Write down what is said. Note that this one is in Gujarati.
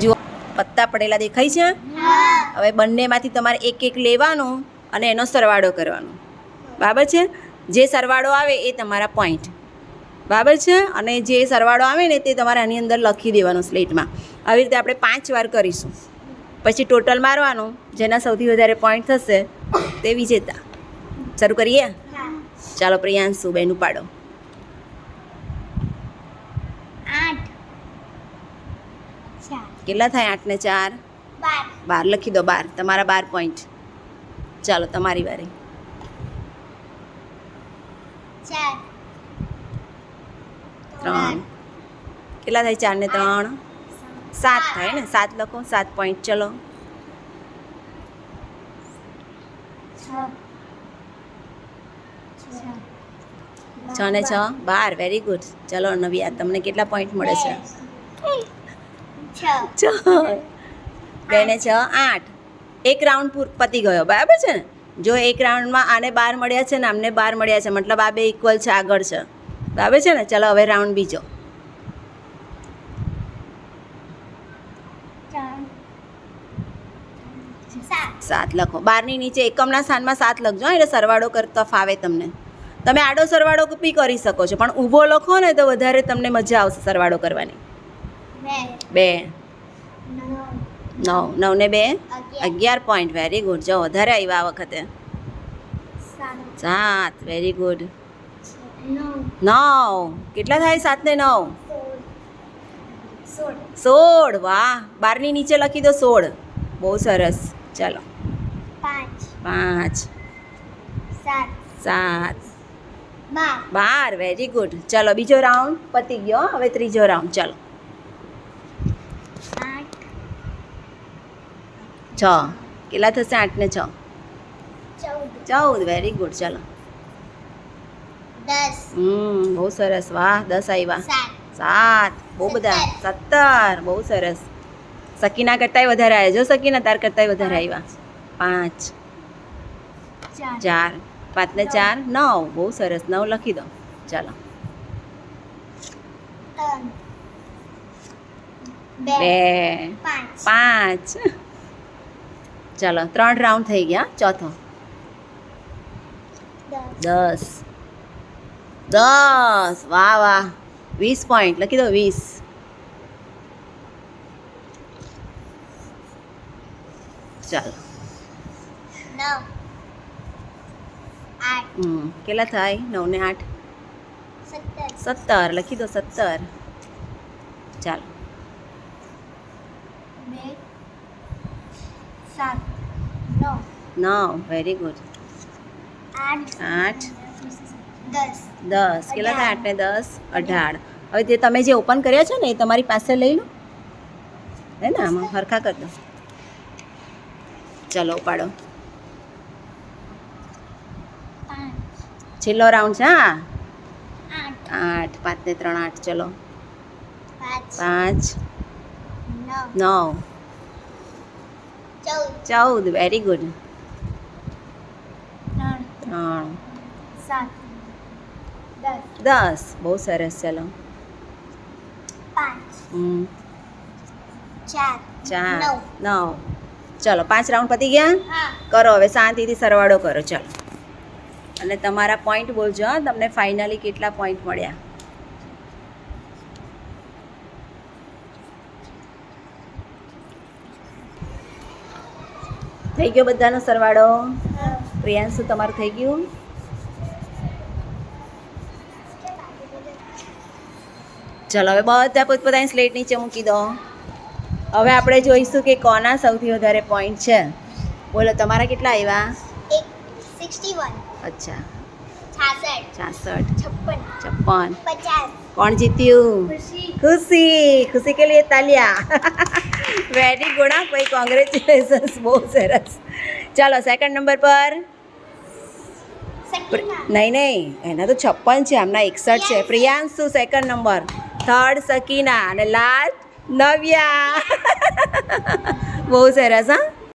જુઓ પત્તા પડેલા દેખાય છે? હવે બંનેમાંથી તમારે એક એક લેવાનો અને એનો સરવાળો કરવાનો. બરાબર છે? જે સરવાળો આવે એ તમારા પોઈન્ટ બરાબર છે? અને જે સરવાળો આવે ને તે તમારે આની અંદર લખી દેવાનું સ્લેટમાં. આવી રીતે આપણે પાંચ વાર કરીશું. પછી ટોટલ મારવાનું જેના સૌથી વધારે પોઈન્ટ થશે તે વિજેતા. શરૂ કરીએ? ચાલો પ્રિયાંશુ બેન ઉપાડો આઠ ચાર કેટલા થાય આઠ ને ચાર? બાર. લખી દો બાર. તમારા બાર પોઈન્ટ ચાલો તમારી વારી. ત્રણ. કેટલા થાય ચાર ને ત્રણ? સાત થાય ને? સાત લખો સાત પોઈન્ટ ચલો. છ. છ ને છ? બાર. વેરી ગુડ ચલો નવ્યા તમને કેટલા પોઈન્ટ મળે છે? છ. બે ને છ આઠ. એક રાઉન્ડ પતી ગયો. બરાબર છે ને? જો એક રાઉન્ડમાં આને બાર મળ્યા છે ને આમને બાર મળ્યા છે મતલબ આ બે ઇક્વલ છે આગળ છે. બરાબર છે ને? ચલો હવે રાઉન્ડ બીજો. સાત. લખો. બારની નીચે એકમના સ્થાનમાં સાત લખજો એટલે સરવાળો કરતા ફાવે તમને. તમે આડો સરવાળો બી કરી શકો છો પણ ઊભો લખો ને તો વધારે તમને મજા આવશે સરવાળો કરવાની. બે. નવ. નવ. ને બે? અગિયાર. પોઈન્ટ વેરી ગુડ જો વધારે આવ્યા આ વખતે. સાત. વેરી ગુડ નવ. કેટલા થાય સાત ને નવ? સોળ. વાહ. બારની નીચે લખી દો સોળ. બહુ સરસ. ચાલો. પાંચ. સાત. બાર. વેરી ગુડ ચલો બીજો રાઉન્ડ પતી ગયો. હવે ત્રીજો રાઉન્ડ ચાલો આઠ છ. કેટલા થશે આઠ ને છ? ચૌદ. વેરી ગુડ ચાલો. હમ બહુ સરસ. વાહ દસ આવ્યા. સાત. બહુ બધા. સત્તર. બહુ સરસ. સકીના કરતાંય વધારે આવ્યા. જો સકીના તાર કરતાંય વધારે આવ્યા. પાંચ. ચાર. પાંચ ને ચાર નવ. બહુ સરસ. નવ લખી દો. ચાલો. બે. પાંચ. ચાલો ત્રણ રાઉન્ડ થઈ ગયા ચોથો. દસ. દસ. દસ વાહ વાહ. વીસ પોઈન્ટ લખી દો વીસ. ચાલો. નવ. આઠ હમ કેટલા થાય? નવ ને આઠ? સત્તર. સત્તર લખી દો સત્તર. ચાલો. બે. સાત. નવ. નવ. વેરી ગુડ આઠ. આઠ. દસ. દસ. કેટલા થાય આઠ ને દસ? અઢાર. હવે તે તમે જે ઓપન કર્યા છે ને એ તમારી પાસે લઈ લો. હે ને આમાં હરખા કરી દો. ચલો ઉપાડો. છેલ્લો રાઉન્ડ છે હા? આઠ. પાંચ ને ત્રણ આઠ. ચલો. પાંચ. નવ. ચૌદ. વેરી ગુડ ત્રણ. દસ. બહુ સરસ ચલો. ચાર. નવ. ચલો પાંચ રાઉન્ડ પતી ગયા? કરો હવે શાંતિથી સરવાળો કરો ચલો. અને તમારા પોઈન્ટ બોલજો તમને ફાઇનલી કેટલા પોઈન્ટ મળ્યા? થઈ ગયો બધાનો સરવાળો? પ્રિયાંશુ તમારું થઈ ગયું? ચલો હવે બધા પોતપોતાની સ્લેટ નીચે મૂકી દો. હવે આપણે જોઈશું કે કોના સૌથી વધારે પોઈન્ટ છે. બોલો તમારા કેટલા આવ્યા? સિક્સટી વન અચ્છા. છાસઠ. છપ્પન. છપ્પન. પચાસ. કોણ જીત્યું? ખુશી. ખુશી. ખુશી કે લીએ તાલિયા? ગુડ હા ભાઈ કોંગ્રેચ્યુલેશન્સ બહુ સરસ. ચાલો સેકન્ડ નંબર પર. નહીં નહીં એના તો છપ્પન છે આમના એકસઠ છે. Priyanshu second number third Sakina અને લાસ્ટ નવ્યા. બહુ સરસ હા?